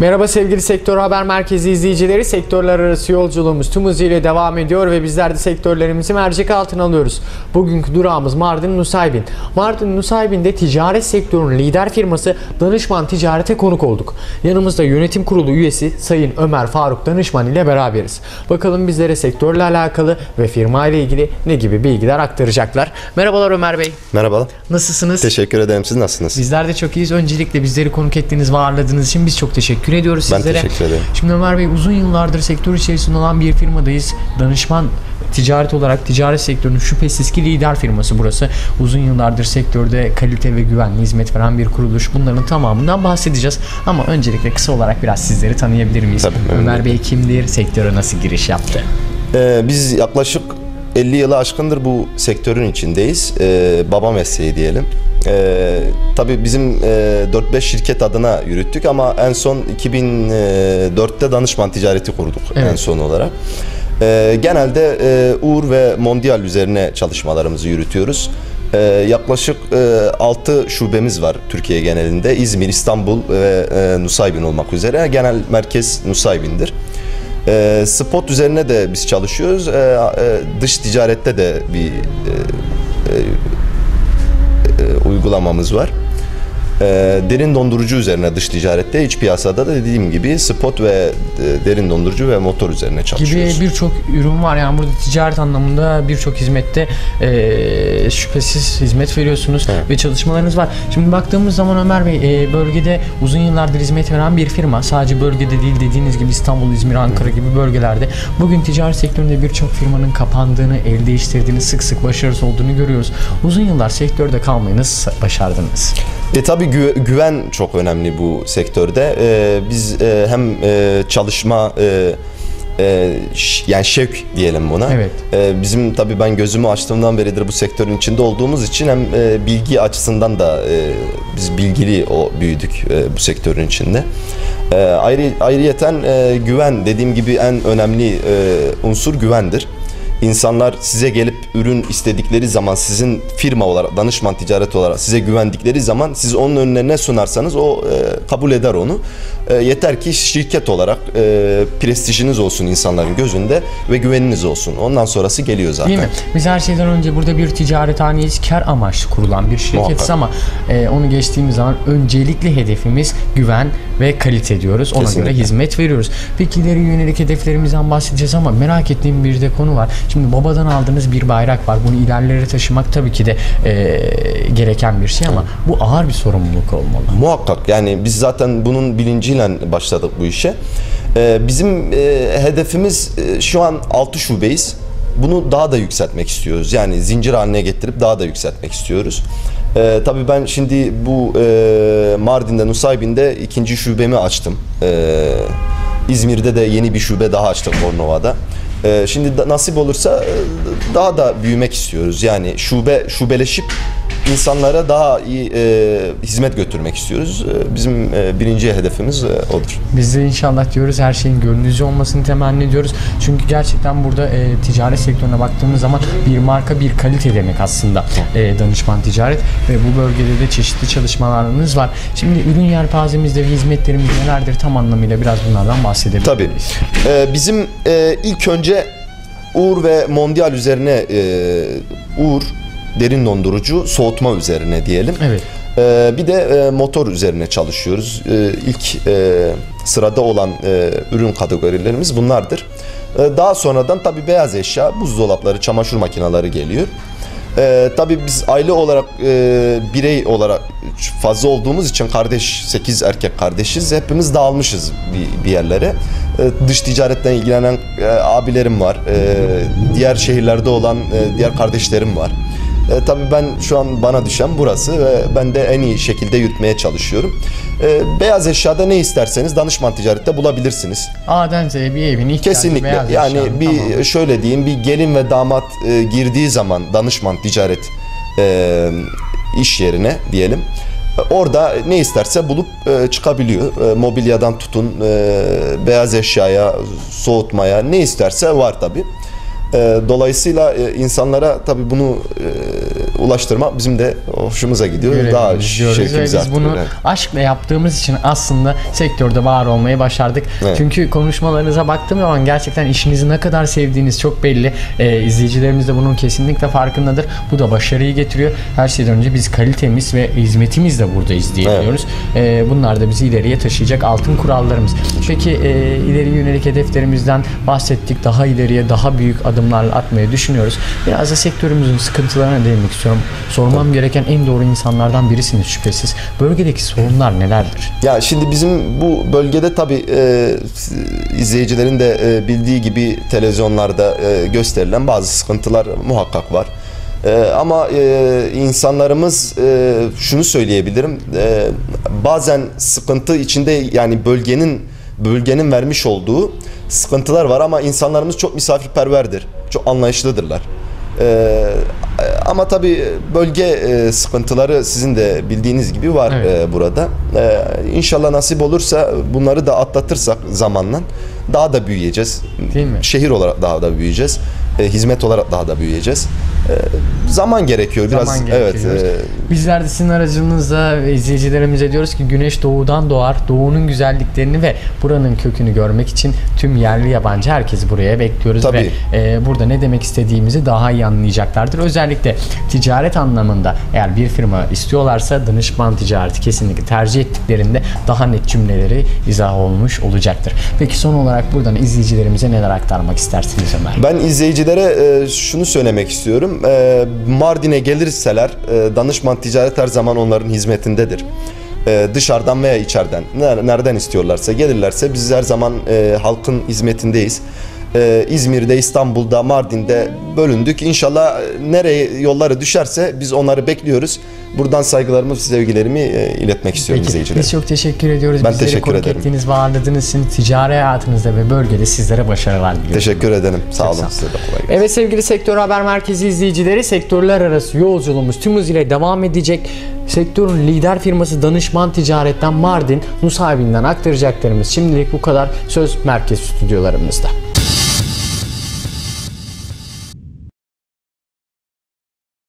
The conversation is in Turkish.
Merhaba sevgili Sektör Haber Merkezi izleyicileri. Sektörler arası yolculuğumuz tüm hızıyla devam ediyor ve bizler de sektörlerimizi mercek altına alıyoruz. Bugünkü durağımız Mardin Nusaybin. Mardin Nusaybin'de ticaret sektörünün lider firması Danışman Ticaret'e konuk olduk. Yanımızda yönetim kurulu üyesi Sayın Ömer Faruk Danışman ile beraberiz. Bakalım bizlere sektörle alakalı ve firma ile ilgili ne gibi bilgiler aktaracaklar. Merhabalar Ömer Bey. Merhaba. Nasılsınız? Teşekkür ederim. Siz nasılsınız? Bizler de çok iyiyiz. Öncelikle bizleri konuk ettiğiniz ve ağırladığınız için biz çok teşekkür ediyoruz Ben sizlere. teşekkür ederim. Şimdi Ömer Bey uzun yıllardır sektör içerisinde olan bir firmadayız. Danışman ticaret olarak ticaret sektörünün şüphesiz ki lider firması burası. Uzun yıllardır sektörde kalite ve güvenli hizmet veren bir kuruluş. Bunların tamamından bahsedeceğiz. Ama öncelikle kısa olarak biraz sizleri tanıyabilir miyiz? Tabii, Ömer memnuniyetle. Bey kimdir? Sektöre nasıl giriş yaptı? Ee, biz yaklaşık 50 yılı aşkındır bu sektörün içindeyiz. Ee, baba mesleği diyelim. Ee, tabii bizim e, 4-5 şirket adına yürüttük ama en son 2004'te danışman ticareti kurduk Evet. en son olarak. Ee, genelde e, Uğur ve Mondial üzerine çalışmalarımızı yürütüyoruz. Ee, yaklaşık e, 6 şubemiz var Türkiye genelinde. İzmir, İstanbul ve e, Nusaybin olmak üzere. Genel merkez Nusaybin'dir. E, spot üzerine de biz çalışıyoruz. E, e, dış ticarette de bir e, e, uygulamamız var. E, derin dondurucu üzerine dış ticarette iç piyasada da dediğim gibi spot ve e, derin dondurucu ve motor üzerine gibi çalışıyoruz. birçok ürün var. Yani burada ticaret anlamında birçok hizmette eee, şüphesiz hizmet veriyorsunuz Evet. ve çalışmalarınız var. Şimdi baktığımız zaman Ömer Bey eee, bölgede uzun yıllardır hizmet veren bir firma. Sadece bölgede değil dediğiniz gibi İstanbul, İzmir, Ankara gibi bölgelerde. Bugün ticaret sektöründe birçok firmanın kapandığını, el değiştirdiğini, sık sık başarısız olduğunu görüyoruz. Uzun yıllar sektörde kalmayı nasıl başardınız? E tabi güven çok önemli bu sektörde. E, biz e, hem e, çalışma e, e, yani şevk diyelim buna. Evet. E, bizim tabi ben gözümü açtığımdan beridir bu sektörün içinde olduğumuz için hem e, bilgi açısından da e, biz bilgili o büyüdük e, bu sektörün içinde. E, ayrı ayrıyeten e, güven dediğim gibi en önemli e, unsur güvendir. İnsanlar size gelip ürün istedikleri zaman sizin firma olarak, danışman ticaret olarak size güvendikleri zaman siz onun önüne ne sunarsanız o e, kabul eder onu. E, yeter ki şirket olarak e, prestijiniz olsun insanların gözünde ve güveniniz olsun. Ondan sonrası geliyor zaten. Değil mi? Biz her şeyden önce burada bir ticarethaneyiz, kar amaçlı kurulan bir şirketiz Muhakkak. ama e, onu geçtiğimiz zaman öncelikli hedefimiz güven ve kalite diyoruz. Ona Kesinlikle. göre hizmet veriyoruz. Peki ileri yönelik hedeflerimizden bahsedeceğiz ama merak ettiğim bir de konu var. Şimdi babadan aldığınız bir bayrak var. Bunu ilerlere taşımak tabii ki de e, gereken bir şey ama bu ağır bir sorumluluk olmalı. Muhakkak yani biz zaten bunun bilinciyle başladık bu işe. Ee, bizim e, hedefimiz e, şu an 6 şubeyiz. Bunu daha da yükseltmek istiyoruz. Yani zincir haline getirip daha da yükseltmek istiyoruz. Ee, tabii ben şimdi bu e, Mardin'de, Nusaybin'de ikinci şubemi açtım. Ee, İzmir'de de yeni bir şube daha açtık Bornova'da. Ee, şimdi da, nasip olursa e, daha da büyümek istiyoruz. Yani şube şubeleşip insanlara daha iyi e, hizmet götürmek istiyoruz. E, bizim e, birinci hedefimiz e, odur. Biz de inşallah diyoruz her şeyin gönlünüzce olmasını temenni ediyoruz. Çünkü gerçekten burada e, ticaret sektörüne baktığımız zaman bir marka bir kalite demek aslında e, danışman ticaret ve bu bölgede de çeşitli çalışmalarınız var. Şimdi ürün yelpazemizde ve hizmetlerimiz nelerdir tam anlamıyla biraz bunlardan bahsedebiliriz. Tabii. E, bizim e, ilk önce Uğur ve Mondial üzerine e, Uğur derin dondurucu soğutma üzerine diyelim. Evet. Ee, bir de e, motor üzerine çalışıyoruz. Ee, ilk e, sırada olan e, ürün kategorilerimiz bunlardır. Ee, daha sonradan tabii beyaz eşya, buzdolapları, çamaşır makineleri geliyor. Ee, tabii biz aile olarak e, birey olarak fazla olduğumuz için kardeş 8 erkek kardeşiz. Hepimiz dağılmışız bir, bir yerlere. Ee, dış ticaretten ilgilenen e, abilerim var. Ee, diğer şehirlerde olan e, diğer kardeşlerim var. E, tabii ben şu an bana düşen burası ve ben de en iyi şekilde yürütmeye çalışıyorum. E, beyaz eşyada ne isterseniz danışman ticarette bulabilirsiniz. A'dan Z'ye bir evin ihtiyacı Kesinlikle. beyaz Yani eşyanın, bir tamam. şöyle diyeyim bir gelin ve damat e, girdiği zaman danışman ticaret e, iş yerine diyelim. e, Orada ne isterse bulup e, çıkabiliyor. E, mobilyadan tutun, e, beyaz eşyaya, soğutmaya ne isterse var tabi. E, dolayısıyla e, insanlara tabii bunu e, ulaştırmak bizim de hoşumuza gidiyor. Daha görevimiz diyoruz ve şevkimizi biz bunu. Evet. aşkla yaptığımız için aslında sektörde var olmayı başardık. Evet. Çünkü konuşmalarınıza baktığım zaman gerçekten işinizi ne kadar sevdiğiniz çok belli. Ee, izleyicilerimiz de bunun kesinlikle farkındadır. Bu da başarıyı getiriyor. Her şeyden önce biz kalitemiz ve hizmetimizle buradayız diyebiliyoruz. Ee, bunlar da bizi ileriye taşıyacak altın kurallarımız. Peki e, ileri yönelik hedeflerimizden bahsettik. Daha ileriye daha büyük adımlar atmayı düşünüyoruz. Biraz da sektörümüzün sıkıntılarına değinmek istiyorum. Sormam gereken en doğru insanlardan birisiniz şüphesiz. Bölgedeki sorunlar nelerdir? Ya şimdi bizim bu bölgede tabii e, izleyicilerin de e, bildiği gibi televizyonlarda e, gösterilen bazı sıkıntılar muhakkak var. E, ama e, insanlarımız e, şunu söyleyebilirim. E, bazen sıkıntı içinde yani bölgenin bölgenin vermiş olduğu sıkıntılar var ama insanlarımız çok misafirperverdir. Çok anlayışlıdırlar. Ee, ama tabii bölge e, sıkıntıları sizin de bildiğiniz gibi var Evet. e, burada. Ee, inşallah nasip olursa bunları da atlatırsak zamanla daha da büyüyeceğiz. Değil mi? Şehir olarak daha da büyüyeceğiz. E, hizmet olarak daha da büyüyeceğiz. E, zaman gerekiyor biraz. Zaman evet. gerekiyor. e, Bizler de sizin aracınızla ve izleyicilerimize diyoruz ki güneş doğudan doğar. Doğunun güzelliklerini ve buranın kökünü görmek için tüm yerli yabancı herkesi buraya bekliyoruz Tabii. ve e, burada ne demek istediğimizi daha iyi anlayacaklardır. Özellikle ticaret anlamında eğer bir firma istiyorlarsa danışman ticareti kesinlikle tercih ettiklerinde daha net cümleleri izah olmuş olacaktır. Peki son olarak buradan izleyicilerimize neler aktarmak istersiniz Ömer? Ben izleyicilere e, şunu söylemek istiyorum. E, Mardin'e gelirseler e, danışman ticaret her zaman onların hizmetindedir. E, dışarıdan veya içeriden ner- nereden istiyorlarsa gelirlerse biz her zaman e, halkın hizmetindeyiz. E, İzmir'de, İstanbul'da, Mardin'de bölündük. İnşallah e, nereye yolları düşerse biz onları bekliyoruz. Buradan saygılarımı, sevgilerimi e, iletmek istiyorum Peki, izleyicilere. biz çok teşekkür ediyoruz. Ben Bizleri teşekkür konuk ederim. ettiğiniz ve ağırladığınız için ticari hayatınızda ve bölgede sizlere başarılar diliyorum. Teşekkür ederim. Sağ Çok olun. sağ. Size de kolay gelsin. Evet sevgili Sektör Haber Merkezi izleyicileri sektörler arası yolculuğumuz tüm hızıyla devam edecek. Sektörün lider firması Danışman Ticaret'ten Mardin Nusaybin'den aktaracaklarımız şimdilik bu kadar. Söz merkez stüdyolarımızda.